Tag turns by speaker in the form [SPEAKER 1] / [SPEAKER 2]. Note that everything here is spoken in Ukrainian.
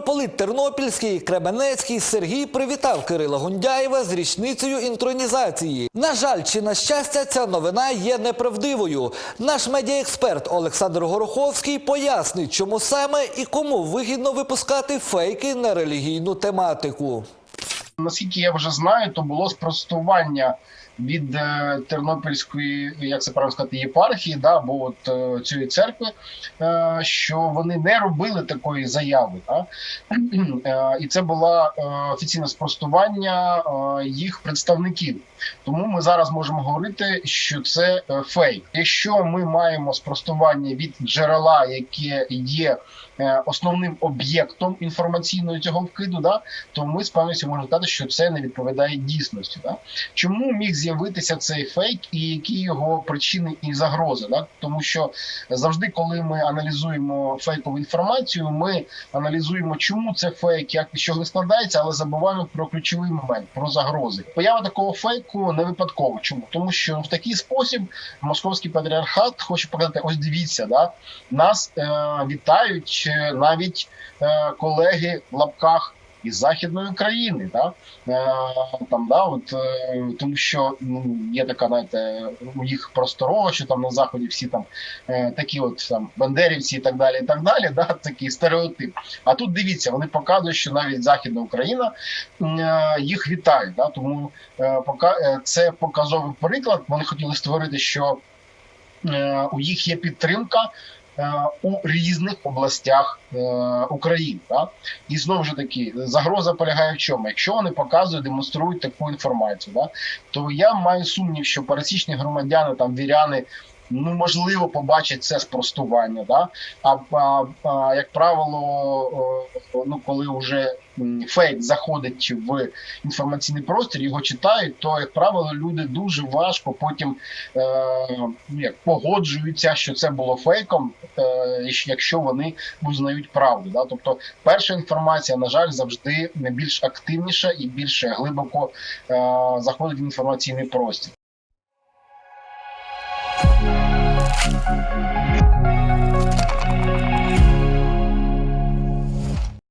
[SPEAKER 1] Митрополит Тернопільський Кременецький Сергій привітав Кирила Гундяєва з річницею інтронізації. На жаль, чи на щастя, ця новина є неправдивою. Наш медіаексперт Олександр Гороховський пояснить, чому саме і кому вигідно випускати фейки на релігійну тематику.
[SPEAKER 2] Наскільки я вже знаю, то було спростування від е, Тернопільської, як це правильно сказати, єпархії, да, або от е, цієї церкви, е, що вони не робили такої заяви. Да? І це було офіційне спростування їх представників. Тому ми зараз можемо говорити, що це фейк. Якщо ми маємо спростування від джерела, яке є основним об'єктом інформаційного цього вкиду, да, то ми з певністю можемо сказати, що це не відповідає дійсності. Да? Чому міг з'явитися цей фейк і які його причини і загрози? Да? Тому що завжди, коли ми аналізуємо фейкову інформацію, ми аналізуємо, чому це фейк, як з чого складається, але забуваємо про ключовий момент, про загрози. Поява такого фейку не випадково. Чому? Тому що в такий спосіб московський патріархат хоче показати: ось дивіться, да нас е, вітають е, навіть е, колеги в лапках. Із західної країни, да? е, там да, от е, тому, що ну, є така, знаєте, у їх просторова, що там на заході всі там е, такі, от там бандерівці і так далі, і так далі. Да, такий стереотип. А тут дивіться, вони показують, що навіть західна Україна їх вітає. Да, тому пока це показовий приклад. Вони хотіли створити, що у їх є підтримка. Е, У різних областях е, України, так? і знову ж таки загроза полягає в чому? Якщо вони показують, демонструють таку інформацію, да, то я маю сумнів, що пересічні громадяни там віряни. Ну, можливо, побачать це спростування, да? а, а, а як правило, ну коли вже фейк заходить в інформаційний простір, його читають, то як правило люди дуже важко потім е, ну, як погоджуються, що це було фейком, е, якщо вони визнають правду. Да? Тобто, перша інформація, на жаль, завжди більш активніша і більш глибоко е, заходить в інформаційний простір.